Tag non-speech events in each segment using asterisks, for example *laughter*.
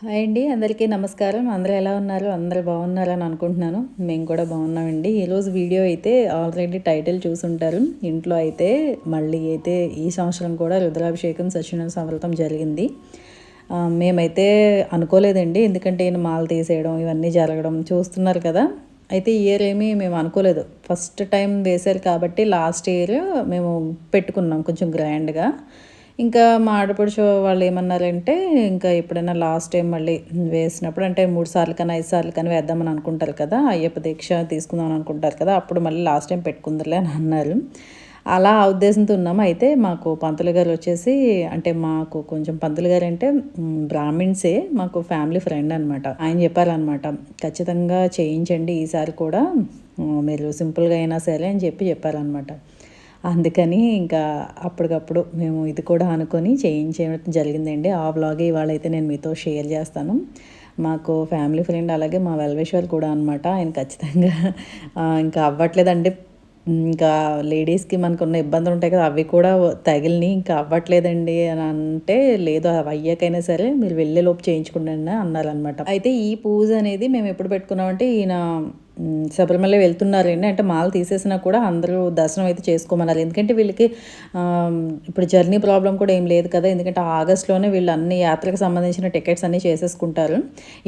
Hi అండి అందరికీ నమస్కారం. అందరూ ఎలా ఉన్నారు? అందరూ బాగున్నారని అనుకుంటున్నాను. మేము కూడా బాగున్నామండి. ఈరోజు వీడియో అయితే ఆల్రెడీ టైటిల్ చూసుంటారు. ఇంట్లో అయితే మళ్ళీ అయితే ఈ సంవత్సరం కూడా రుద్రాభిషేకం సత్యనారాయణ సంవృతం జరిగింది. మేమైతే అనుకోలేదండి. ఎందుకంటే ఈయన మాల తీసేయడం ఇవన్నీ జరగడం చూస్తున్నారు కదా. అయితే ఇయర్ ఏమీ మేము అనుకోలేదు. ఫస్ట్ టైం వేశారు కాబట్టి లాస్ట్ ఇయర్ మేము పెట్టుకున్నాం కొంచెం గ్రాండ్గా ఇంకా మా ఆడపడుచు వాళ్ళు ఏమన్నారంటే ఇంకా ఎప్పుడైనా లాస్ట్ టైం మళ్ళీ వేసినప్పుడు అంటే మూడు సార్లు కానీ ఐదు సార్లు కానీ వేద్దామని అనుకుంటారు కదా అయ్యప్ప దీక్ష తీసుకుందాం అనుకుంటారు కదా అప్పుడు మళ్ళీ లాస్ట్ టైం పెట్టుకుందరులే అని అన్నారు. అలా ఆ ఉద్దేశంతో ఉన్నాము అయితే మాకు పంతులు గారు వచ్చేసి అంటే మాకు కొంచెం పంతులు గారు అంటే బ్రాహ్మిన్సే మాకు ఫ్యామిలీ ఫ్రెండ్ అనమాట ఆయన చెప్పారనమాట ఖచ్చితంగా చేయించండి ఈసారి కూడా మీరు సింపుల్గా అయినా సరే అని చెప్పి చెప్పారనమాట అందుకని ఇంకా అప్పటికప్పుడు మేము ఇది కూడా అనుకొని చేయించడం జరిగిందండి. ఆ వ్లాగ్ ఇవాళ అయితే నేను మీతో షేర్ చేస్తాను. మాకు ఫ్యామిలీ ఫ్రెండ్ అలాగే మా వెల్వేశ్వర్ కూడా అనమాట ఆయన ఖచ్చితంగా ఇంకా అవ్వట్లేదండి. ఇంకా లేడీస్కి మనకు ఉన్న ఇబ్బందులు ఉంటాయి కదా అవి కూడా తగిలిని ఇంకా అవ్వట్లేదండి అని అంటే లేదు అవి అయ్యాకైనా సరే మీరు వెళ్ళే లోపు చేయించుకుంటాను అన్నారనమాట అయితే ఈ పూజ అనేది మేము ఎప్పుడు పెట్టుకున్నామంటే ఈయన శబరిమల వెళ్తున్నారు వెళ్తున్నారండి అంటే మాల తీసేసినా కూడా అందరూ దర్శనం అయితే చేసుకోమన్నారు. ఎందుకంటే వీళ్ళకి ఇప్పుడు జర్నీ ప్రాబ్లం కూడా ఏం లేదు కదా. ఎందుకంటే ఆగస్ట్లోనే వీళ్ళు అన్ని యాత్రకు సంబంధించిన టికెట్స్ అన్నీ చేసేసుకుంటారు.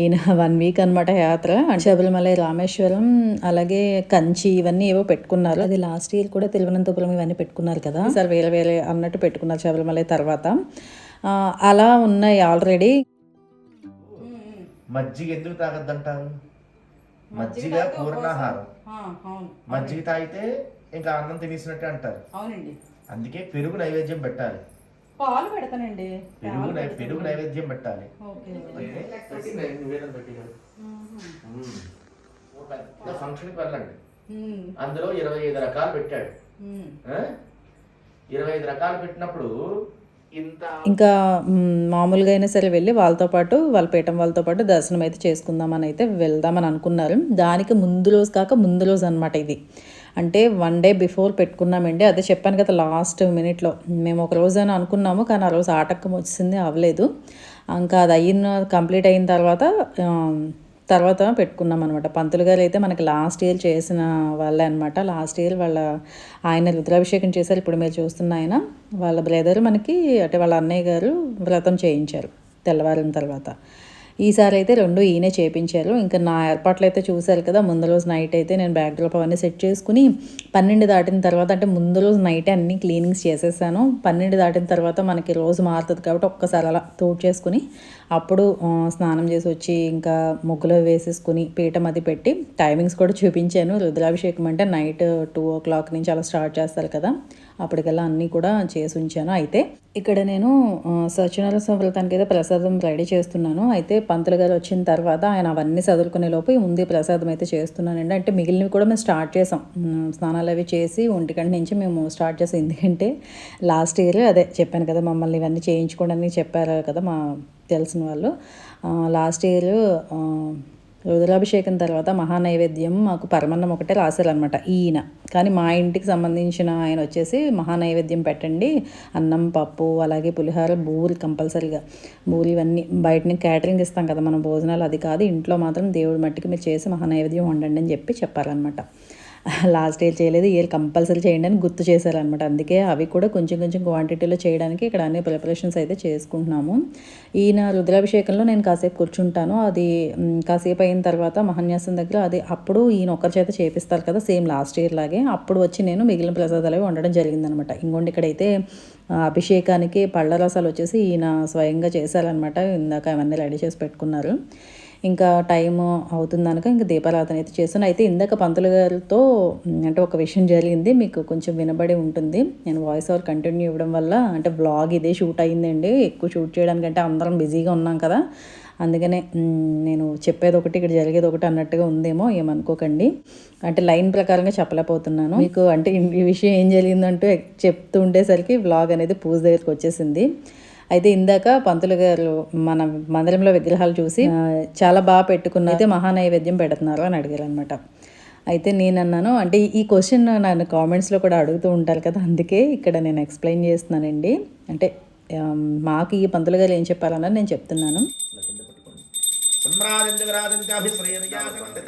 ఈయన వన్ వీక్ అనమాట యాత్ర. శబరిమల రామేశ్వరం అలాగే కంచి ఇవన్నీ ఏవో పెట్టుకున్నారు. అది లాస్ట్ ఇయర్ కూడా తిరువనంతపురం ఇవన్నీ పెట్టుకున్నారు కదా. సార్ వేరే వేరే అన్నట్టు పెట్టుకున్నారు శబరిమల తర్వాత. అలా ఉన్నాయి ఆల్రెడీ. మజ్జిగ ఎందుకు తాగద్దంటారు? మజ్జిగ పూర్ణాహారం. మజ్జిగ తాగితే ఇంకా అన్నం తినేసినట్టే అంటారు. అవునండి. అందుకే పెరుగు నైవేద్యం పెట్టాలి. పాలు పెడతానండి. పెరుగు పెరుగు నైవేద్యం పెట్టాలి. ఓకే. పెట్టి నై- నివేదన పెట్టి కదా. మ్మ్. ఓ పెద్ద ఫంక్షన్కి వెళ్ళండి. అందులో ఇరవై ఐదు రకాలు పెట్టాడు. ఆ? ఇరవై ఐదు రకాలు పెట్టినప్పుడు ఇంకా మామూలుగా అయినా సరే వెళ్ళి వాళ్ళతో పాటు వాళ్ళ పీఠం వాళ్ళతో పాటు దర్శనం అయితే చేసుకుందామని అయితే వెళ్దామని అనుకున్నారు. దానికి ముందు రోజు కాక ముందు రోజు అనమాట ఇది. అంటే వన్ డే బిఫోర్ పెట్టుకున్నామండి. అదే చెప్పాను కదా లాస్ట్ మినిట్లో. మేము ఒక రోజు అని అనుకున్నాము కానీ ఆ రోజు ఆటకం వచ్చింది అవ్వలేదు. ఇంకా అది అయిన కంప్లీట్ అయిన తర్వాత తర్వాత పెట్టుకున్నాం అనమాట పంతులు గారు అయితే మనకి లాస్ట్ ఇయర్ చేసిన వాళ్ళే అనమాట లాస్ట్ ఇయర్ వాళ్ళ ఆయన రుద్రాభిషేకం చేశారు. ఇప్పుడు మీరు చూస్తున్న ఆయన వాళ్ళ బ్రదర్ మనకి అంటే వాళ్ళ అన్నయ్య గారు వ్రతం చేయించారు తెల్లవారిన తర్వాత. ఈసారి అయితే రెండు ఈయనే చేపించారు. ఇంకా నా ఏర్పాట్లు అయితే చూశారు కదా. ముందు రోజు నైట్ అయితే నేను బ్యాక్ డ్రాప్ అవన్నీ సెట్ చేసుకుని పన్నెండు దాటిన తర్వాత అంటే ముందు రోజు నైటే అన్ని క్లీనింగ్స్ చేసేసాను. పన్నెండు దాటిన తర్వాత మనకి రోజు మారుతుంది కాబట్టి ఒక్కసారి అలా తోడు చేసుకుని అప్పుడు స్నానం చేసి వచ్చి ఇంకా ముగ్గులో వేసేసుకుని పీఠం అది పెట్టి టైమింగ్స్ కూడా చూపించాను. రుద్రాభిషేకం అంటే నైట్ టూ ఓ క్లాక్ నుంచి అలా స్టార్ట్ చేస్తారు కదా. అప్పటికల్లా అన్నీ కూడా చేసి ఉంచాను. అయితే ఇక్కడ నేను ఆ, సత్యనారాయణ అయితే ప్రసాదం రెడీ చేస్తున్నాను. అయితే పంతులు గారు వచ్చిన తర్వాత ఆయన అవన్నీ చదువుకునే లోపు ముందు ప్రసాదం అయితే చేస్తున్నానండి. అంటే మిగిలినవి కూడా మేము స్టార్ట్ చేసాం. స్నానాలు అవి చేసి ఒంటిగంట నుంచి మేము స్టార్ట్ చేసాం. ఎందుకంటే లాస్ట్ ఇయర్ అదే చెప్పాను కదా మమ్మల్ని ఇవన్నీ చేయించుకోవడానికి చెప్పారు కదా మా తెలిసిన వాళ్ళు. లాస్ట్ ఇయర్ రుద్రాభిషేకం తర్వాత మహానైవేద్యం మాకు పరమన్నం ఒకటే రాశారనమాట ఈయన. కానీ మా ఇంటికి సంబంధించిన ఆయన వచ్చేసి మహానైవేద్యం పెట్టండి అన్నం పప్పు అలాగే పులిహోర బూరి కంపల్సరీగా. బూరి ఇవన్నీ బయటని క్యాటరింగ్ ఇస్తాం కదా మనం భోజనాలు అది కాదు ఇంట్లో మాత్రం దేవుడి మట్టికి మీరు చేసి మహానైవేద్యం వండండి అని చెప్పి చెప్పారనమాట లాస్ట్ ఇయర్ చేయలేదు ఇయర్ కంపల్సరీ చేయండి అని గుర్తు చేశారనమాట అందుకే అవి కూడా కొంచెం కొంచెం క్వాంటిటీలో చేయడానికి ఇక్కడ అన్ని ప్రిపరేషన్స్ అయితే చేసుకుంటున్నాము. ఈయన రుద్రాభిషేకంలో నేను కాసేపు కూర్చుంటాను. అది కాసేపు అయిన తర్వాత మహన్యాసం దగ్గర అది అప్పుడు ఈయన ఒక్కరి చేత చేపిస్తారు కదా సేమ్ లాస్ట్ ఇయర్ లాగే. అప్పుడు వచ్చి నేను మిగిలిన ప్రసాదాలు అవి వండడం జరిగిందనమాట ఇంకోండి ఇక్కడైతే అభిషేకానికి పళ్ళ రసాలు వచ్చేసి ఈయన స్వయంగా చేశారనమాట ఇందాక అవన్నీ రెడీ చేసి పెట్టుకున్నారు. ఇంకా టైం అవుతుందనక ఇంకా దీపారాధన అయితే చేస్తాను. అయితే ఇందాక పంతులు గారితో అంటే ఒక విషయం జరిగింది మీకు కొంచెం వినబడి ఉంటుంది. నేను వాయిస్ ఓవర్ కంటిన్యూ ఇవ్వడం వల్ల అంటే బ్లాగ్ ఇదే షూట్ అయ్యిందండి. ఎక్కువ షూట్ చేయడానికంటే అందరం బిజీగా ఉన్నాం కదా. అందుకనే నేను చెప్పేది ఒకటి ఇక్కడ జరిగేది ఒకటి అన్నట్టుగా ఉందేమో ఏమనుకోకండి. అంటే లైన్ ప్రకారంగా చెప్పలేకపోతున్నాను. మీకు అంటే ఈ- విషయం ఏం జరిగిందంటూ చెప్తూ ఉండేసరికి బ్లాగ్ అనేది పూజ దగ్గరికి వచ్చేసింది. అయితే ఇందాక పంతులు గారు మన మందిరంలో విగ్రహాలు చూసి చాలా బాగా పెట్టుకున్న అయితే మహానైవేద్యం పెడుతున్నారు అని అడిగారు అనమాట అయితే నేను అన్నాను అంటే ఈ క్వశ్చన్ నన్ను కామెంట్స్లో కూడా అడుగుతూ ఉంటారు కదా అందుకే ఇక్కడ నేను ఎక్స్ప్లెయిన్ చేస్తున్నానండి. అంటే మాకు ఈ పంతులు గారు ఏం చెప్పారన్నది నేను చెప్తున్నాను.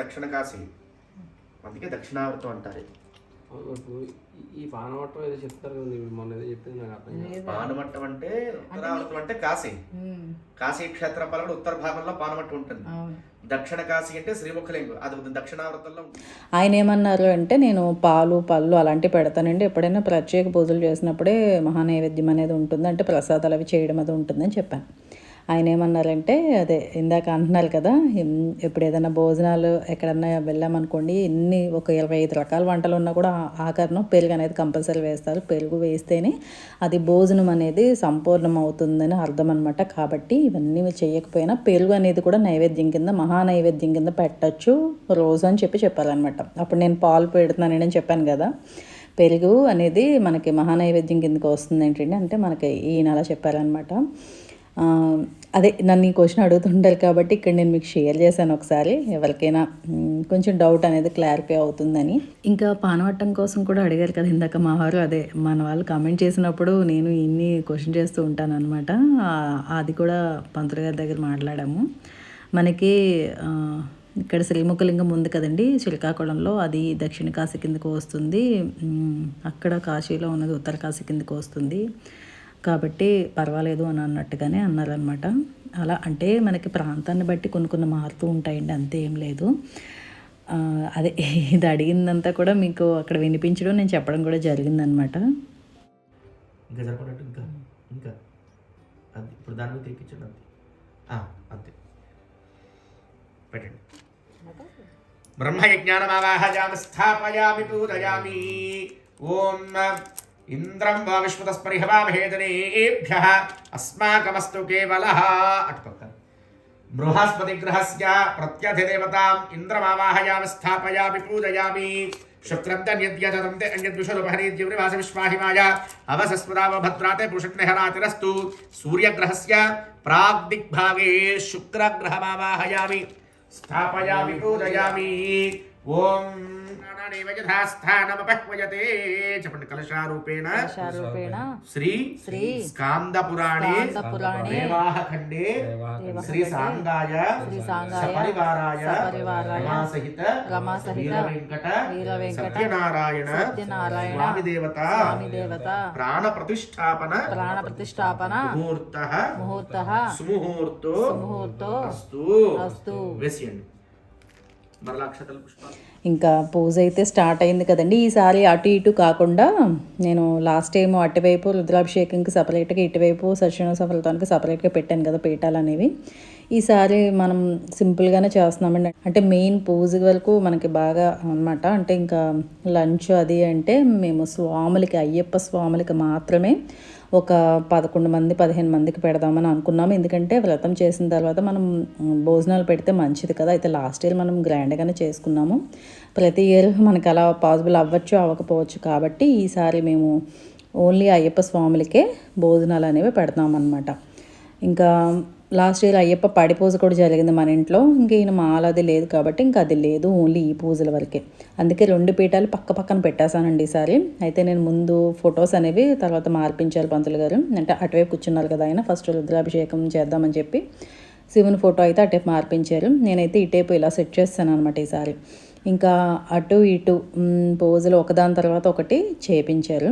దక్షిణ కాశీ. అందుకే దక్షిణావృతం అంటారు. ఈ- పానవట్టం ఏదో చెప్తారు కదా మీరు మొన్న ఏదో చెప్పింది నాకు అర్థం కాదు. పానుమట్టం అంటే ఉత్తరావృతం అంటే కాశీ. కాశీ క్షేత్రం పలకడు ఉత్తర భాగంలో పానుమట్టం ఉంటుంది. దక్షిణ కాశీ అంటే శ్రీముఖలింగం. అది దక్షిణావృతంలో ఉంటుంది. ఆయన ఏమన్నారు అంటే నేను పాలు పళ్ళు అలాంటివి పెడతానండి. ఎప్పుడైనా ప్రత్యేక పూజలు చేసినప్పుడే మహానైవేద్యం అనేది ఉంటుంది. అంటే ప్రసాదాలు అవి చేయడం అది ఉంటుందని చెప్పాను. ఆయన ఏమన్నారంటే అదే ఇందాక అంటున్నారు కదా ఇప్పుడు ఏదైనా భోజనాలు ఎక్కడన్నా వెళ్ళామనుకోండి ఎన్ని ఒక ఇరవై ఐదు రకాల వంటలు ఉన్నా కూడా ఆ- పెరుగు అనేది కంపల్సరీ వేస్తారు. పెరుగు వేస్తేనే అది భోజనం అనేది సంపూర్ణం అవుతుందని అర్థం అనమాట కాబట్టి ఇవన్నీ చేయకపోయినా పెరుగు అనేది కూడా నైవేద్యం కింద మహా నైవేద్యం కింద పెట్టచ్చు రోజు అని చెప్పి చెప్పాలన్నమాట. అప్పుడు నేను పాలు పెడుతున్నానని నేను చెప్పాను కదా. పెరుగు అనేది మనకి మహానైవేద్యం కిందకి వస్తుంది ఏంటంటే అంటే మనకి ఈయన అలా చెప్పారనమాట అదే నన్ను ఈ క్వశ్చన్ అడుగుతుంటారు కాబట్టి ఇక్కడ నేను మీకు షేర్ చేశాను ఒకసారి. ఎవరికైనా కొంచెం డౌట్ అనేది క్లారిఫై అవుతుందని. ఇంకా పానవట్టం కోసం కూడా అడిగారు కదా ఇందాక మా వారు అదే మన వాళ్ళు కామెంట్ చేసినప్పుడు నేను ఇన్ని క్వశ్చన్ చేస్తూ ఉంటాను అనమాట అది కూడా పంతులు గారి దగ్గర మాట్లాడాము. మనకి ఇక్కడ శ్రీముఖలింగం ఉంది కదండి శ్రీకాకుళంలో అది దక్షిణ కాశీ కిందకు వస్తుంది. అక్కడ కాశీలో ఉన్నది ఉత్తర కాశీ కిందకు వస్తుంది. కాబట్టి పర్వాలేదు అని అన్నట్టుగానే అన్నారనమాట అలా అంటే మనకి ప్రాంతాన్ని బట్టి కొన్ని కొన్ని మారుతూ ఉంటాయండి అంతే ఏం లేదు. అదే ఇది అడిగిందంతా కూడా మీకు అక్కడ వినిపించడం నేను చెప్పడం కూడా జరిగిందనమాట ఇంకా సరిపడట్టు ఇంకా ఇంకా. అది ఇప్పుడు దాని మీద ఎక్కించండి అంతే. అంతే. పెట్టండి. స్థాపయామి పూజయామి. ఓం इन्द्रं वा विश्वतस्परिह वा महेदनेभ्यः अस्माकमस्तु केवलः। अट्पक्तम् बृहस्पतिग्रहस्य प्रत्यधिदेवताम् इन्द्रमावाहयामि, स्थापयामि, पूजयामि। शत्रब्दन्यद्यजदन्ते अन्यद्विषलुपहरीद्यवनिवास विश्वाहिमाय अवसस्वदाव ప్రాణానేవ యథాస్థానమపహ్వయతే. చెప్పండి కలశారూపేణ. రూపేణ శ్రీ శ్రీ స్కాందపురాణే. దేవాహఖండే. శ్రీ సాంగాయ. సపరివారాయ. రమాసహిత. వీర వెంకట సత్యనారాయణ. స్వామి దేవత ప్రాణ ప్రతిష్టాపన ప్రాణ ప్రతిష్టాపన ముహూర్త. ముహూర్త. సుముహూర్తో. ముహూర్తో అస్తు. అస్తు. వేసేయండి. ఇంకా పూజ అయితే స్టార్ట్ అయింది కదండి. ఈసారి అటు ఇటు కాకుండా నేను లాస్ట్ టైం అటువైపు రుద్రాభిషేకంకి సపరేట్గా ఇటువైపు సత్యనారాయణ సఫలతానికి సపరేట్గా పెట్టాను కదా పీఠాలు అనేవి ఈసారి మనం సింపుల్గానే చేస్తున్నామండి. అంటే మెయిన్ పూజ వరకు మనకి బాగా అన్నమాట. అంటే ఇంకా లంచ్ అది అంటే మేము స్వాములకి అయ్యప్ప స్వాములకి మాత్రమే ఒక పదకొండు మంది పదిహేను మందికి పెడదామని అనుకున్నాము. ఎందుకంటే వ్రతం చేసిన తర్వాత మనం భోజనాలు పెడితే మంచిది కదా. అయితే లాస్ట్ ఇయర్ మనం గ్రాండ్గానే చేసుకున్నాము. ప్రతి ఇయర్ మనకి అలా పాసిబుల్ అవ్వచ్చు అవ్వకపోవచ్చు కాబట్టి ఈసారి మేము ఓన్లీ అయ్యప్ప స్వాములకే భోజనాలు అనేవి పెడతామన్నమాట. ఇంకా లాస్ట్ ఇయర్ అయ్యప్ప పడి పూజ కూడా జరిగింది మన ఇంట్లో. ఇంక ఈయన మాలది లేదు కాబట్టి ఇంకా అది లేదు ఓన్లీ ఈ పూజల వరకే. అందుకే రెండు పీఠాలు పక్క పక్కన పెట్టేశానండి ఈసారి. అయితే నేను ముందు ఫొటోస్ అనేవి తర్వాత మార్పించారు పంతులు గారు. అంటే అటువైపు కూర్చున్నారు కదా ఆయన ఫస్ట్ రుద్రాభిషేకం చేద్దామని చెప్పి శివుని ఫోటో అయితే అటువైపు మార్పించారు నేనైతే ఇటేపు ఇలా సెట్ చేస్తాను అనమాట ఈసారి. ఇంకా అటు ఇటు పూజలు ఒకదాని తర్వాత ఒకటి చేపించారు.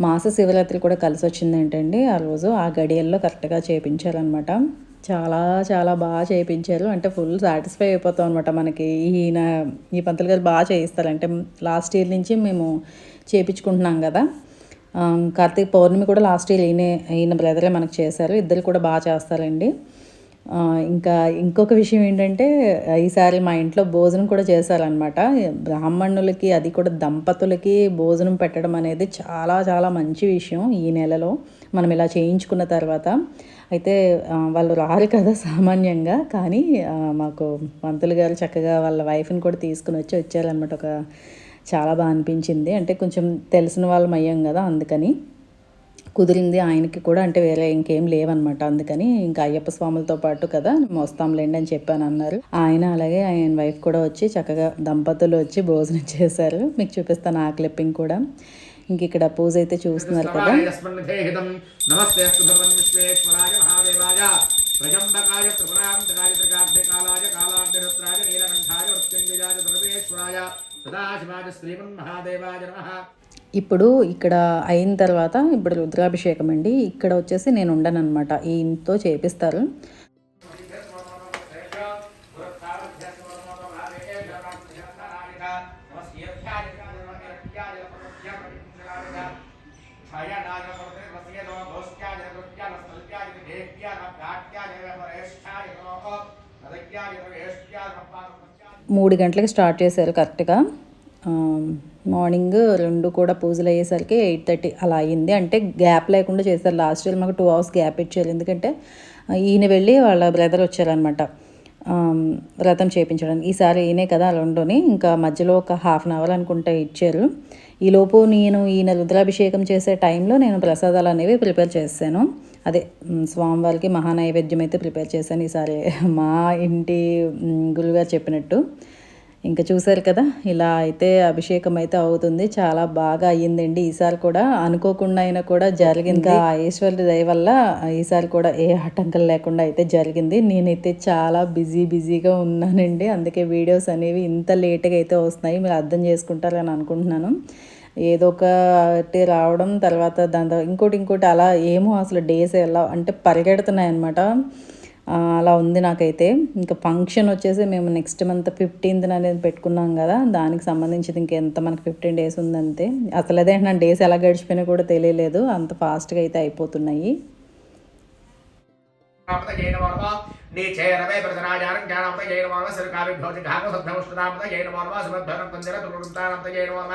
మాస శివరాత్రి కూడా కలిసి వచ్చింది ఏంటండి ఆ రోజు. ఆ గడియల్లో కరెక్ట్గా చేపించారనమాట చాలా చాలా బాగా చేయించారు అంటే ఫుల్ సాటిస్ఫై అయిపోతాం అనమాట మనకి. ఈయన ఈ పంతులు గారు బాగా చేయిస్తారు. అంటే లాస్ట్ ఇయర్ నుంచి మేము చేయించుకుంటున్నాం కదా. కార్తీక పౌర్ణమి కూడా లాస్ట్ ఇయర్ ఈయన ఈయన బ్రదరే మనకు చేశారు. ఇద్దరు కూడా బాగా చేస్తారండి. ఇంకా ఇంకొక విషయం ఏంటంటే ఈసారి మా ఇంట్లో భోజనం కూడా చేశారనమాట బ్రాహ్మణులకి అది కూడా దంపతులకి భోజనం పెట్టడం అనేది చాలా చాలా మంచి విషయం ఈ నెలలో. మనం ఇలా చేయించుకున్న తర్వాత అయితే వాళ్ళు రారు కదా సామాన్యంగా. కానీ మాకు పంతులు గారు చక్కగా వాళ్ళ వైఫ్ని కూడా తీసుకుని వచ్చి వచ్చారనమాట ఒక చాలా బాగా అనిపించింది. అంటే కొంచెం తెలిసిన వాళ్ళం అయ్యాం కదా అందుకని. కుదిరింది ఆయనకి కూడా అంటే వేరే ఇంకేం లేవన్నమాట. అందుకని ఇంకా అయ్యప్ప స్వాములతో పాటు కదా మోస్తాంలేండి అని చెప్పాను అన్నారు. ఆయన అలాగే ఆయన వైఫ్ కూడా వచ్చి చక్కగా దంపతులు వచ్చి భోజనం చేశారు. మీకు చూపిస్తాను ఆ క్లిప్పింగ్ కూడా. ఇంక ఇక్కడ పూజ అయితే చూస్తున్నారు కదా. ప్రజంబకాయ త్రిపురాంతకాయ నీలకంఠాయ మృత్యుంజయాయ సదాశివాయ శ్రీమన్మహాదేవాయ నమః. ఇప్పుడు ఇక్కడ అయిన తర్వాత ఇప్పుడు రుద్రాభిషేకం అండి. ఇక్కడ వచ్చేసి నేను ఉండను అనమాట ఈ ఇంట్లో చేపిస్తారు. మూడు గంటలకు స్టార్ట్ చేశారు కరెక్ట్గా. మార్నింగ్ రెండు కూడా పూజలు అయ్యేసరికి ఎయిట్ థర్టీ అలా అయింది అంటే గ్యాప్ లేకుండా చేశారు. లాస్ట్ ఇయర్ మాకు టూ అవర్స్ గ్యాప్ ఇచ్చారు. ఎందుకంటే ఈయన వెళ్ళి వాళ్ళ బ్రదర్ వచ్చారనమాట వ్రతం చేయించడానికి ఈసారి ఈయనే కదా రెండుని ఇంకా మధ్యలో ఒక హాఫ్ అన్ అవర్ అనుకుంటే ఇచ్చారు. ఈలోపు నేను ఈయన రుద్రాభిషేకం చేసే టైంలో నేను ప్రసాదాలు అనేవి ప్రిపేర్ చేశాను. అదే స్వామివారికి మహానైవేద్యం అయితే ప్రిపేర్ చేశాను ఈసారి. మా ఇంటి మ్, గురుగారు చెప్పినట్టు. ఇంకా చూశారు కదా ఇలా అయితే అభిషేకం అయితే అవుతుంది. చాలా బాగా అయ్యిందండి. ఈసారి కూడా అనుకోకుండా అయినా కూడా జరిగింది. ఇంకా ఆ ఈశ్వరుడి దయ వల్ల ఈసారి కూడా ఏ ఆటంకం లేకుండా అయితే జరిగింది. నేనైతే చాలా బిజీ బిజీగా ఉన్నానండి. అందుకే వీడియోస్ అనేవి ఇంత లేట్గా అయితే వస్తున్నాయి. మీరు అర్థం చేసుకుంటారని అనుకుంటున్నాను. ఏదో ఒకటి రావడం తర్వాత దాని ఇంకోటి ఇంకోటి అలా ఏమో అసలు డేస్ ఎలా అంటే పరిగెడుతున్నాయి అనమాట అలా ఉంది నాకైతే. ఇంకా ఫంక్షన్ వచ్చేసి మేము నెక్స్ట్ మంత్ ఫిఫ్టీన్త్ అనేది పెట్టుకున్నాం కదా దానికి సంబంధించింది ఇంకెంత మనకి ఫిఫ్టీన్ డేస్ ఉందంతే. అసలు అదే నా డేస్ ఎలా గడిచిపోయినా కూడా తెలియలేదు అంత ఫాస్ట్గా అయితే అయిపోతున్నాయి. జైన వర్మ నీ చేరవే ప్రజనాజానం జైన వర్మ సరికావి భోజి ఘామ జైన వర్మ తందిర జైన వర్మ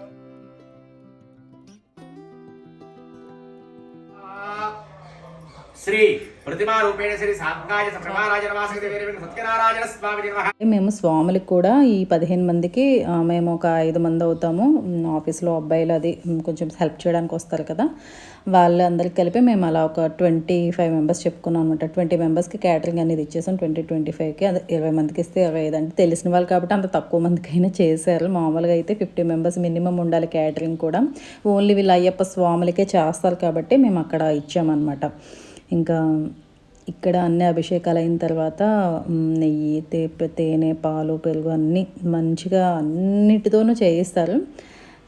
మేము స్వాములకు కూడా ఈ పదిహేను మందికి మేము ఒక ఐదు మంది అవుతాము. ఆఫీస్లో అబ్బాయిలు అది కొంచెం హెల్ప్ చేయడానికి వస్తారు కదా. వాళ్ళందరికి కలిపి మేము అలా ఒక ట్వంటీ ఫైవ్ మెంబర్స్ చెప్పుకున్నాం అనమాట ట్వంటీ మెంబర్స్కి క్యాటరింగ్ అనేది ఇచ్చేసాం ట్వంటీ ట్వంటీ ఫైవ్కి. అది ఇరవై మందికి ఇస్తే ఇరవై ఐదు అంటే తెలిసిన వాళ్ళు కాబట్టి అంత తక్కువ మందికైనా చేశారు. మామూలుగా అయితే ఫిఫ్టీ మెంబర్స్ మినిమం ఉండాలి క్యాటరింగ్ కూడా. ఓన్లీ వీళ్ళు అయ్యప్ప స్వాములకే చేస్తారు కాబట్టి మేము అక్కడ ఇచ్చామన్నమాట. ఇంకా ఇక్కడ అన్ని అభిషేకాలు అయిన తర్వాత నెయ్యి తేప తేనె పాలు పెరుగు అన్నీ మంచిగా అన్నిటితోనూ చేయిస్తారు.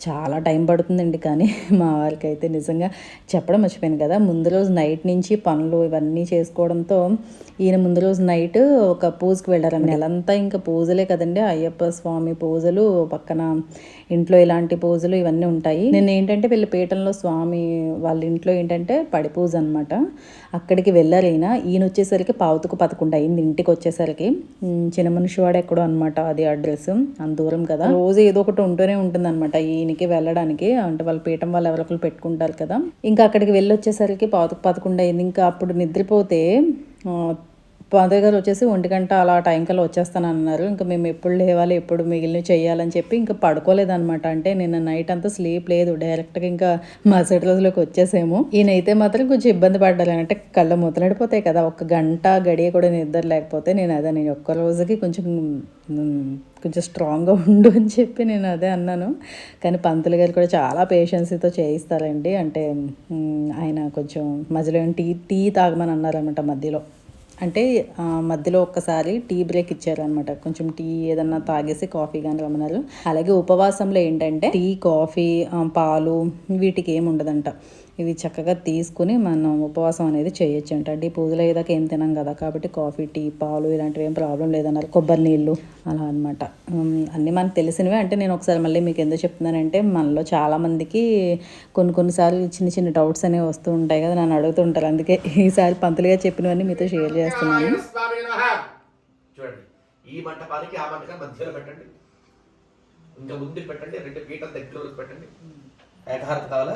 చాలా టైం పడుతుందండి కానీ *laughs* మా వారికి అయితే నిజంగా చెప్పడం మర్చిపోయాను కదా. ముందు రోజు నైట్ నుంచి పనులు ఇవన్నీ చేసుకోవడంతో ఈయన ముందు రోజు నైట్ ఒక పూజకి వెళ్ళారు. నెలంతా ఇంకా పూజలే కదండి. అయ్యప్ప స్వామి పూజలు పక్కన ఇంట్లో ఇలాంటి పూజలు ఇవన్నీ ఉంటాయి. నేను ఏంటంటే వీళ్ళ పీఠంలో స్వామి వాళ్ళ ఇంట్లో ఏంటంటే పడి పూజ అనమాట అక్కడికి వెళ్ళారైనా ఈయన వచ్చేసరికి పావుతుకు పదకొండు అయింది. ఇంటికి వచ్చేసరికి. చిన్న మనిషివాడు ఎక్కడో అనమాట అది అడ్రస్. అంత దూరం కదా. రోజు ఏదో ఒకటి ఉంటూనే ఉంటుంది అనమాట ఈయనకి వెళ్ళడానికి. అంటే వాళ్ళ పీఠం వాళ్ళు ఎవరొకరు పెట్టుకుంటారు కదా. ఇంకా అక్కడికి వెళ్ళి వచ్చేసరికి పావుతుకు పదకొండు అయింది. ఇంకా అప్పుడు నిద్రపోతే ఆ, పాదయ్య గారు వచ్చేసి ఒంటి గంట అలా టైం కల్లా వచ్చేస్తాను అన్నారు ఇంకా మేము ఎప్పుడు లేవాలి ఎప్పుడు మిగిలిన చేయాలని చెప్పి ఇంకా పడుకోలేదనమాట అంటే నిన్న నైట్ అంతా స్లీప్ లేదు. డైరెక్ట్గా ఇంకా మరుసటి రోజులోకి వచ్చేసాము. ఈయనైతే మాత్రం కొంచెం ఇబ్బంది పడ్డాలి అంటే కళ్ళు ముతలడిపోతాయి కదా ఒక గంట గడియ కూడా నిద్ర లేకపోతే నేను అదే నేను ఒక్క రోజుకి కొంచెం కొంచెం స్ట్రాంగ్గా ఉండు అని చెప్పి నేను అదే అన్నాను. కానీ పంతులు గారు కూడా చాలా పేషెన్సీతో చేయిస్తారండి. అంటే ఆయన కొంచెం మధ్యలో టీ టీ తాగమని అన్నారనమాట మధ్యలో. అంటే మధ్యలో ఒక్కసారి టీ బ్రేక్ ఇచ్చారనమాట కొంచెం టీ ఏదన్నా తాగేసి కాఫీ కానీ రమ్మన్నారు. అలాగే ఉపవాసంలో ఏంటంటే టీ కాఫీ పాలు వీటికి ఏమి ఉండదంట. ఇవి చక్కగా తీసుకుని మనం ఉపవాసం అనేది చేయొచ్చు అంట అంటే ఈ పూజలు అయ్యేదాకా ఏం తినాం కదా? కాబట్టి కాఫీ టీ పాలు ఇలాంటివి ఏం ప్రాబ్లం లేదన్నారు. కొబ్బరి నీళ్ళు అలా అనమాట అన్నీ మనకు తెలిసినవే. అంటే నేను ఒకసారి మళ్ళీ మీకు ఎందుకు చెప్తున్నానంటే మనలో చాలామందికి కొన్ని కొన్నిసార్లు చిన్న చిన్న డౌట్స్ అనేవి వస్తూ ఉంటాయి కదా నన్ను అడుగుతుంటారు అందుకే ఈసారి పంతులుగా చెప్పినవన్నీ మీతో షేర్ చేస్తున్నాను. చూడండి ఈ మంటపానికి ఆ మధ్యలో పెట్టండి. ఇంకా ముందుకు పెట్టండి రెండు పీటల దగ్గర పెట్టండి. ఏకహారత కావాలా?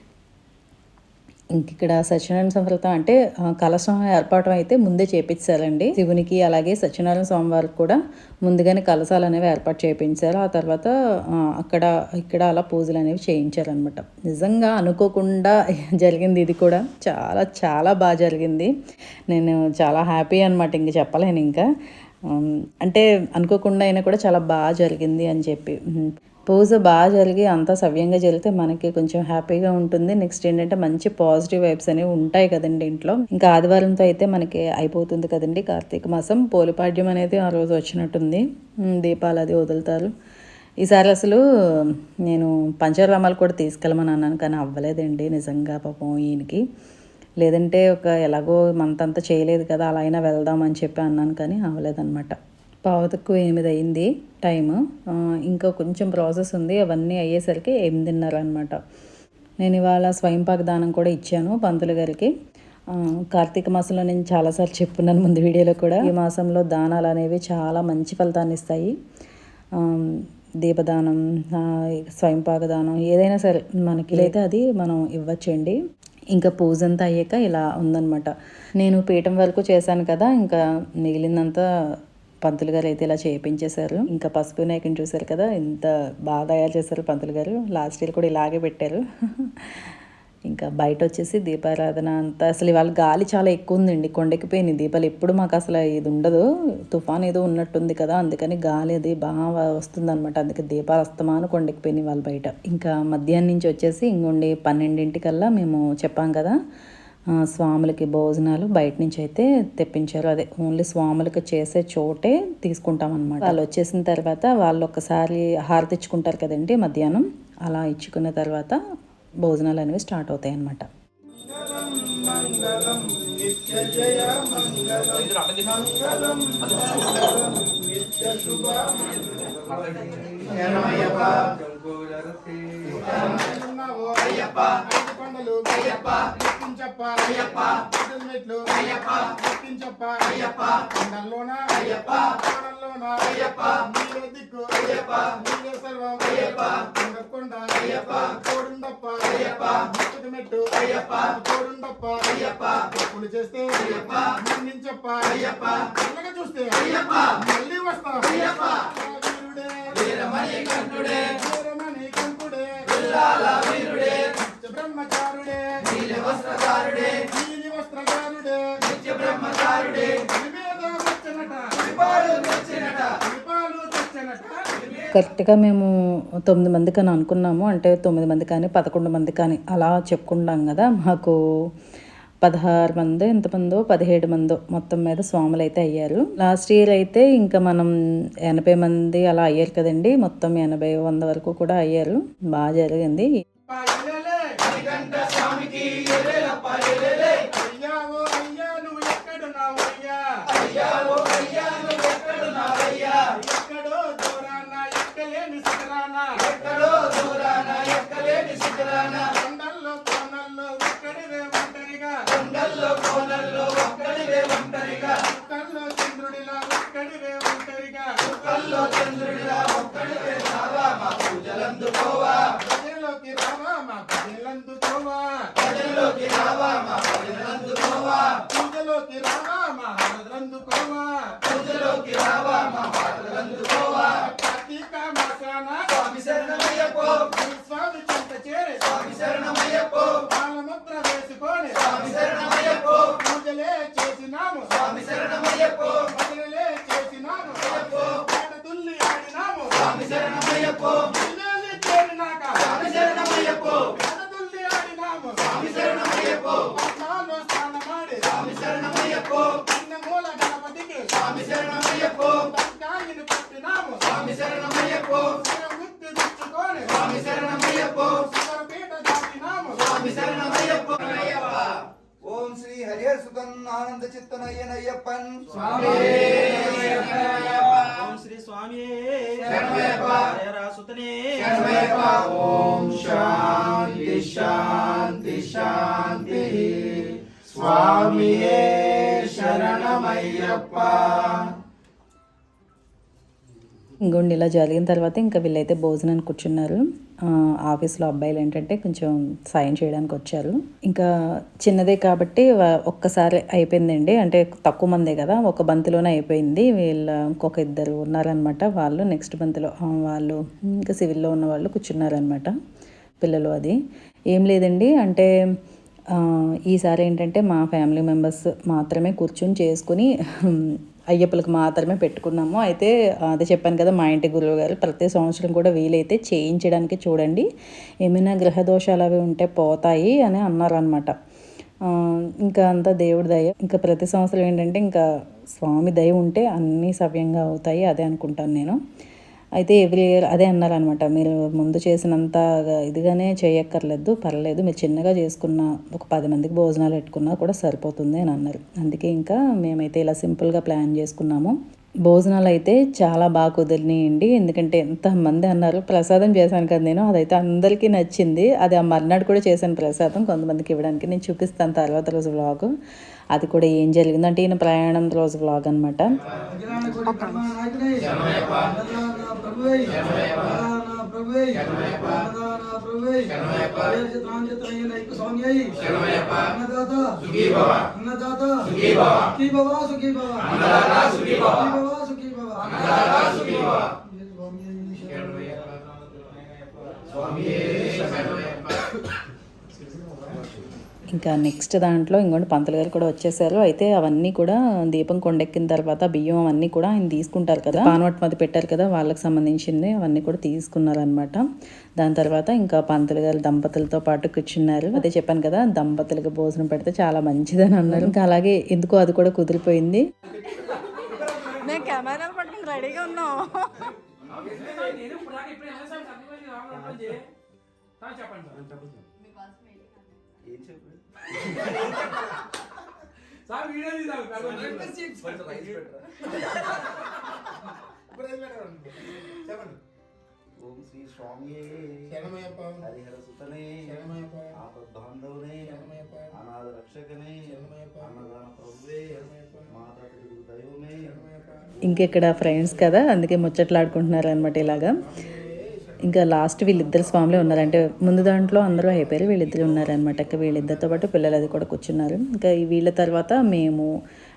ఇక్కడ సత్యనారాయణ సంవృతం అంటే కలశం ఏర్పాటు అయితే ముందే చేపించారండి శివునికి అలాగే సత్యనారాయణ స్వామి వారికి కూడా ముందుగానే కలశాలు అనేవి ఏర్పాటు చేయించారు ఆ తర్వాత అక్కడ ఇక్కడ అలా పూజలు అనేవి చేయించారనమాట నిజంగా అనుకోకుండా జరిగింది ఇది కూడా. చాలా చాలా బాగా జరిగింది. నేను చాలా హ్యాపీ అనమాట ఇంక చెప్పలేను ఇంకా. అంటే అనుకోకుండా అయినా కూడా చాలా బాగా జరిగింది అని చెప్పి. పూజ బాగా జరిగి అంతా సవ్యంగా జరిగితే మనకి కొంచెం హ్యాపీగా ఉంటుంది. నెక్స్ట్ ఏంటంటే మంచి పాజిటివ్ వైబ్స్ అనేవి ఉంటాయి కదండి ఇంట్లో. ఇంకా ఆదివారంతో అయితే మనకి అయిపోతుంది కదండి కార్తీక మాసం. పోలిపాడ్యం అనేది ఆ రోజు వచ్చినట్టుంది. దీపాలు అది వదులుతారు. ఈసారి అసలు నేను పంచరామాలు కూడా తీసుకెళ్ళమని అన్నాను కానీ అవ్వలేదండి నిజంగా పాపం ఈయనకి. లేదంటే ఒక ఎలాగో మంత్ చేయలేదు కదా అలా అయినా వెళ్దామని చెప్పి అన్నాను కానీ అవ్వలేదన్నమాట. పావు తక్కువ ఎనిమిది అయింది టైము ఇంకా కొంచెం ప్రాసెస్ ఉంది. అవన్నీ అయ్యేసరికి ఎనిమిదిన్నర అనమాట నేను ఇవాళ స్వయంపాక దానం కూడా ఇచ్చాను పంతులు గారికి. కార్తీక మాసంలో నేను చాలాసార్లు చెప్పున్నాను ముందు వీడియోలో కూడా. ఈ మాసంలో దానాలు అనేవి చాలా మంచి ఫలితాన్ని ఇస్తాయి. దీపదానం ఆ, స్వయంపాక దానం ఏదైనా సరే మనకి అయితే అది మనం ఇవ్వచ్చండి. ఇంకా పూజ అంతా అయ్యాక ఇలా ఉందన్నమాట. నేను పీఠం వరకు చేశాను కదా ఇంకా మిగిలిందంతా పంతులు గారు అయితే ఇలా చేయించేశారు ఇంకా పసుపు వినాయకుని చూశారు కదా ఇంత బాగా తయారు చేశారు పంతులు గారు. లాస్ట్ ఇయర్ కూడా ఇలాగే పెట్టారు. ఇంకా బయట వచ్చేసి దీపారాధన అంతా అసలు ఇవాళ గాలి చాలా ఎక్కువ ఉందండి కొండెక్కిపోయినాయి దీపాలు ఎప్పుడు మాకు అసలు ఇది ఉండదు. తుఫాన్ ఏదో ఉన్నట్టుంది కదా అందుకని గాలి అది బాగా వస్తుందన్నమాట. అందుకే దీపాలు అస్తమాను కొండెక్కిపోయినాయి వాళ్ళ బయట. ఇంకా మధ్యాహ్నం నుంచి వచ్చేసి ఇంకొండి పన్నెండింటికల్లా మేము చెప్పాం కదా స్వాములకి భోజనాలు బయట నుంచి అయితే తెప్పించారు. అదే ఓన్లీ స్వాములకి చేసే చోటే తీసుకుంటాం అనమాట వాళ్ళు వచ్చేసిన తర్వాత వాళ్ళు ఒక్కసారి హారతి ఇచ్చుకుంటారు కదండి మధ్యాహ్నం. అలా ఇచ్చుకున్న తర్వాత భోజనాలు అనేవి స్టార్ట్ అవుతాయి అన్నమాట ఉన్నావో అయ్యప్ప ఐదు కొండలు అయ్యప్ప గుర్తించప్ప అయ్యప్ప మెట్లు అయ్యప్ప గుర్తించప్ప అయ్యప్ప కొండల్లోన అయ్యప్ప కోడల్లోన అయ్యప్ప నీవే దిక్కు అయ్యప్ప నీవే సర్వం అయ్యప్ప కొండ అయ్యప్ప కోడుండప్ప అయ్యప్ప ముక్కుడు మెట్టు అయ్యప్ప కోడుండప్ప అయ్యప్ప తప్పులు చేస్తే అయ్యప్ప మన్నించప్ప అయ్యప్ప చూస్తే అయ్యప్ప మళ్ళీ వస్తా అయ్యప్ప వీరుడే వీరమణి కంఠుడే వీరుడే బ్రహ్మచారుడే నీలి వస్త్రధారుడే నీలి వస్త్రధారుడే నిత్య బ్రహ్మచారుడే కరెక్ట్గా మేము తొమ్మిది మంది కానీ అనుకున్నాము. అంటే తొమ్మిది మంది కానీ పదకొండు మంది కానీ అలా చెప్పుకుంటాం కదా మాకు. పదహారు మందో ఎంతమందో పదిహేడు మందో మొత్తం మీద స్వాములు అయితే అయ్యారు. లాస్ట్ ఇయర్ అయితే ఇంకా మనం ఎనభై మంది అలా అయ్యారు కదండి. మొత్తం ఎనభై వంద వరకు కూడా అయ్యారు. బాగా జరిగింది. ఎక్కడో దూరాన ఎక్కలేని శిఖరాన ఒక్కడివే ఒంటరిగా చుక్కల్లో చంద్రుడిలా ఒక్కడివే ఒంటరిగా చుక్కల్లో చంద్రుడిలా ఒక్కడివే రావా మా పూజలందుకోవా ప్రజల్లోకి రావా మా ప్రజలందుకోవా. ప్రజల్లోకి రావా మా ప్రజలందుకోవా. పూజలోకి రావా మా ప్రజలందుకోవా. పూజలోకి రావా మా ప్రజలందుకోవా. కార్తీక మాసాన స్వామి శరణమయ్యప్పో. స్వామి చెంత చేరి. స్వామి శరణమయ్యప్పో. పాలముద్ర వేసుకొని. స్వామి శరణమయ్యప్పో. పూజలే చేసినాము. స్వామి శరణమయ్యప్పో భజనలే చేసినాము. అయ్యప్పో. పాట తుల్లి ఆడినాము. స్వామి శరణమయ్యప్పో ఇల్లేలి చేరినాక స్వామి శరణమయ్యప్పో పాట తుల్లి ఆడినాము. స్వామి శరణమయ్యప్పో పట్నాలో స్నానమాడి స్వామి శరణమయ్యప్పో మూల గణపతికి. స్వామి శరణమయ్యప్పో పట్టాయిని పుట్టినాము. స్వామి శరణమయ్యప్పో శరముక్తి తెచ్చుకొని స్వామి శరణమయ్యప్పో శివపీఠ దాటినాము స్వామి శరణమయ్యప్పో ఓం శ్రీ హరిహర సుతం నారాయణ ఆనంద చిత్తనయ్యనయ్యప్పన్ ఓం శ్రీ స్వామి సుతనే ఓం శాంతి శాంతి శాంతి. స్వామియే శరణమయ్యప్ప. ఇంకోండి ఇలా జరిగిన తర్వాత ఇంకా వీళ్ళైతే భోజనానికి కూర్చున్నారు. ఆఫీస్లో అబ్బాయిలు ఏంటంటే కొంచెం సాయం చేయడానికి వచ్చారు. ఇంకా చిన్నదే కాబట్టి ఒక్కసారి అయిపోయిందండి. అంటే తక్కువ మందే కదా ఒక బంతిలోనే అయిపోయింది. వీళ్ళ ఇంకొక ఇద్దరు ఉన్నారనమాట వాళ్ళు నెక్స్ట్ బంతిలో వాళ్ళు ఇంకా సివిల్లో ఉన్న వాళ్ళు కూర్చున్నారనమాట పిల్లలు అది. ఏం లేదండి. అంటే ఈసారి ఏంటంటే మా ఫ్యామిలీ మెంబర్స్ మాత్రమే కూర్చొని చేసుకుని అయ్యప్పలకు మాత్రమే పెట్టుకున్నాము. అయితే అదే చెప్పాను కదా మా ఇంటి గురువు గారు ప్రతి సంవత్సరం కూడా వీలైతే చేయించడానికి చూడండి. ఏమైనా గ్రహ దోషాలు అవి ఉంటే పోతాయి అని అన్నారనమాట ఇంకా అంతా దేవుడి దయ. ఇంకా ప్రతి సంవత్సరం ఏంటంటే ఇంకా స్వామి దయ ఉంటే అన్నీ సవ్యంగా అవుతాయి అదే అనుకుంటాను నేను. అయితే ఎవ్రీ ఇయర్ అదే అన్నారనమాట. మీరు ముందు చేసినంత ఇదిగానే చేయక్కర్లేదు పర్లేదు. మీరు చిన్నగా చేసుకున్న ఒక పది మందికి భోజనాలు పెట్టుకున్నా కూడా సరిపోతుంది అని అన్నారు. అందుకే ఇంకా మేమైతే ఇలా సింపుల్గా ప్లాన్ చేసుకున్నాము. భోజనాలు అయితే చాలా బాగా కుదిరినాయండి. ఎందుకంటే ఎంతమంది అన్నారు ప్రసాదం చేశాను కదా నేను అదైతే అందరికీ నచ్చింది. అది ఆ మర్నాడు కూడా చేశాను ప్రసాదం. కొంతమందికి ఇవ్వడానికి నేను చూపిస్తాను తర్వాత రోజు వ్లాగ్ అది కూడా ఏం జరిగింది అంటే ఈయన ప్రయాణం రోజు వ్లాగ్ అనమాట ఇంకా నెక్స్ట్ దాంట్లో ఇంకోటి పంతులు గారు కూడా వచ్చేసారు. అయితే అవన్నీ కూడా దీపం కొండెక్కిన తర్వాత బియ్యం అవన్నీ కూడా ఆయన తీసుకుంటారు కదా. పానవట్ మధ్య పెట్టారు కదా వాళ్ళకి సంబంధించింది అవన్నీ కూడా తీసుకున్నారనమాట దాని తర్వాత ఇంకా పంతులు గారు దంపతులతో పాటు కూర్చున్నారు. అదే చెప్పాను కదా దంపతులకు భోజనం పెడితే చాలా మంచిదని అన్నారు. ఇంకా అలాగే ఎందుకో అది కూడా కుదిరిపోయింది. రెడీగా ఉన్నాం చెప్పండి. సార్ వీడియో తీసాను చెప్పండి. ఓం శ్రీ హరిహర సుతనే. ఆపద్బాంధవనే. అనాథ రక్షకనే. అన్నదాన ప్రభువే శరణమయ్యప్ప. మాతా పితృ దైవమే ఇంకెక్కడ ఫ్రెండ్స్ కదా అందుకే ముచ్చట్లాడుకుంటున్నారు అనమాట ఇలాగా. ఇంకా లాస్ట్ వీళ్ళిద్దరు స్వాములే ఉన్నారు అంటే ముందు దాంట్లో అందరూ అయిపోయారు వీళ్ళిద్దరు ఉన్నారనమాట ఇంకా వీళ్ళిద్దరితో పాటు పిల్లలు అది కూడా కూర్చున్నారు. ఇంకా వీళ్ళ తర్వాత మేము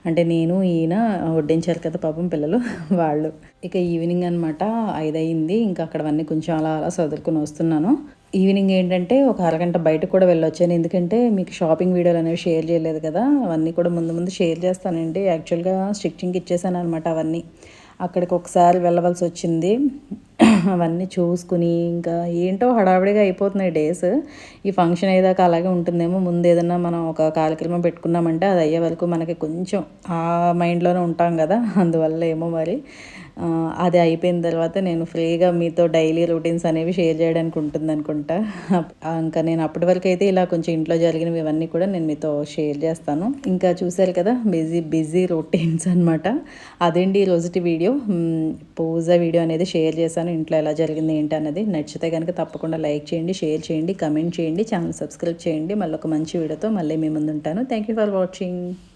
అంటే నేను ఈయన వడ్డించారు కదా పాపం పిల్లలు *laughs* వాళ్ళు. ఇక ఈవినింగ్ అనమాట ఐదు అయింది ఇంకా అక్కడవన్నీ కొంచెం అలా అలా చదువుకుని వస్తున్నాను. ఈవినింగ్ ఏంటంటే ఒక అరగంట బయటకు కూడా వెళ్ళొచ్చాను. ఎందుకంటే మీకు షాపింగ్ వీడియోలు అనేవి షేర్ చేయలేదు కదా అవన్నీ కూడా ముందు ముందు షేర్ చేస్తానండి. యాక్చువల్గా స్టిచ్చింగ్కి ఇచ్చేసాను అనమాట అవన్నీ. అక్కడికి ఒకసారి వెళ్ళవలసి వచ్చింది. అవన్నీ చూసుకుని ఇంకా ఏంటో హడావిడిగా అయిపోతున్నాయి డేస్. ఈ ఫంక్షన్ అయ్యేదాకా అలాగే ఉంటుందేమో. ముందు ఏదన్నా మనం ఒక కార్యక్రమం పెట్టుకున్నామంటే అది అయ్యే వరకు మనకి కొంచెం ఆ మైండ్లోనే ఉంటాం కదా. అందువల్ల ఏమో మరి. అది అయిపోయిన తర్వాత నేను ఫ్రీగా మీతో డైలీ రొటీన్స్ అనేవి షేర్ చేయడానికి ఉంటుంది అనుకుంటా. ఇంకా నేను అప్పటి వరకు అయితే ఇలా కొంచెం ఇంట్లో జరిగినవి ఇవన్నీ కూడా నేను మీతో షేర్ చేస్తాను. ఇంకా చూశారు కదా బిజీ బిజీ రొటీన్స్ అనమాట అదేంటి ఈ రోజుటి వీడియో? పూజ వీడియో అనేది షేర్ చేశాను. ఇంట్లో ఎలా జరిగింది ఏంటి అనేది నచ్చితే కనుక తప్పకుండా లైక్ చేయండి షేర్ చేయండి కమెంట్ చేయండి ఛానల్ సబ్స్క్రైబ్ చేయండి. మళ్ళీ ఒక మంచి వీడియోతో మళ్ళీ మీ ముందు ఉంటాను. Thank you for watching.